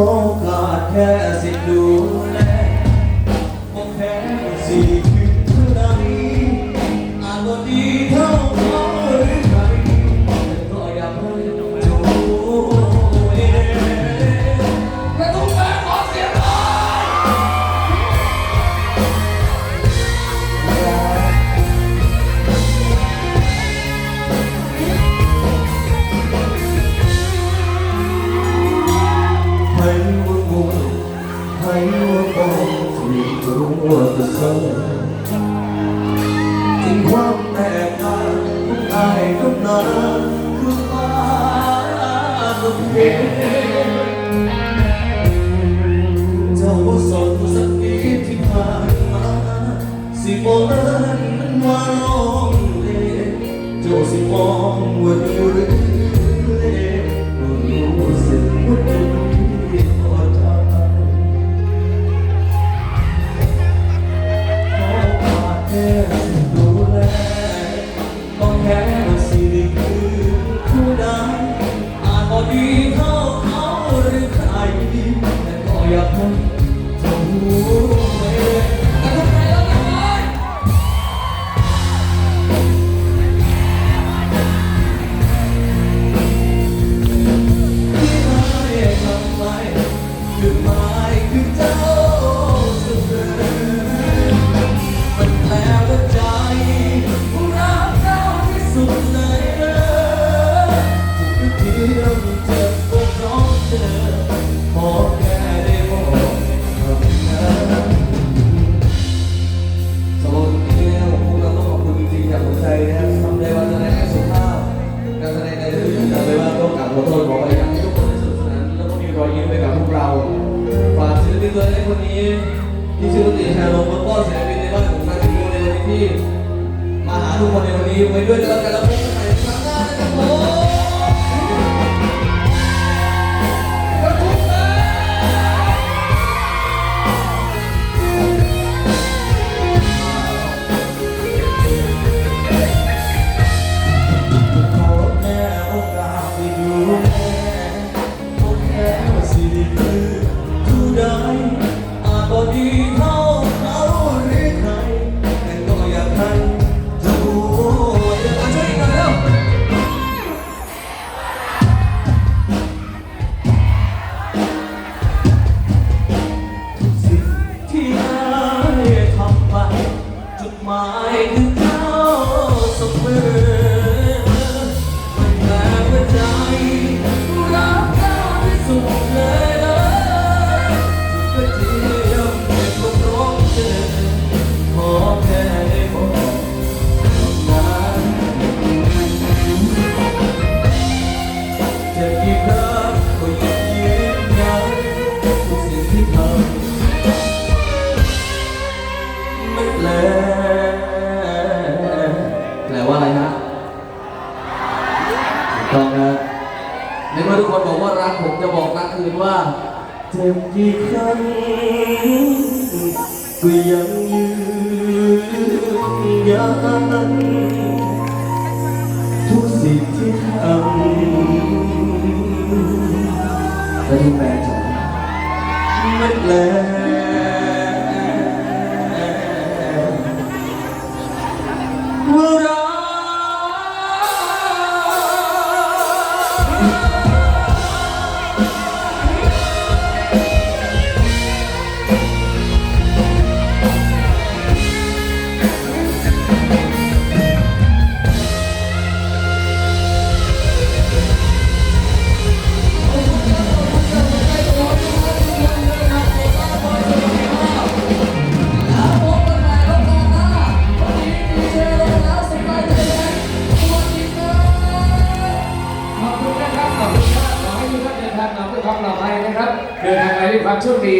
โอกาสแค่สิดูแลมองแค่สี่ ให้ว่างูให้ว่าโกงที่รู้ว่าจะเศร้าจริงความแตกต่างของอายกับนางคือฟ้ากับเพเจ้าบ่สอนสักนิดที่ผ่านมาสิบ่เอิ้นมันว่าน้องเลเจ้าสิมองว่าดีหรือเเขาเขาหรือใครแต่ก็อยากให้เจ้ารู้ไว้แต่ทุกใครแล้วนะเว้ยที่ไม่ทำไมคือหมายคือเจ้า ขอโทษขอไปอยากให้ทุกคนได้สนุกสนานแล้วก็มีรอยยิ้มไปกับพวกเราฝากศิลปินตัวเล็กคนนี้ที่ชื่อติชาโลมแล้วก็ศิลปินในบ้านของทางทีมในวันนี้ที่มาหาทุกคนในวันนี้ไว้ด้วยแล้วกันแล้วพบกันใหม่ครั้งหน้านะครับ ลว่าอะไรฮะถูกต้องนะในเมื่อทุกคนบอกว่ารักผมจะบอกรักคืนว่าเจ็บกี่ครั้งก็ยังยืนยันทุกสิ่งที่ทำและทุกแฟนฉันไม่แปลว่ เดินทางกลับด้วยความปลอดภัยนะครับ เดินทางไปด้วยความโชคดี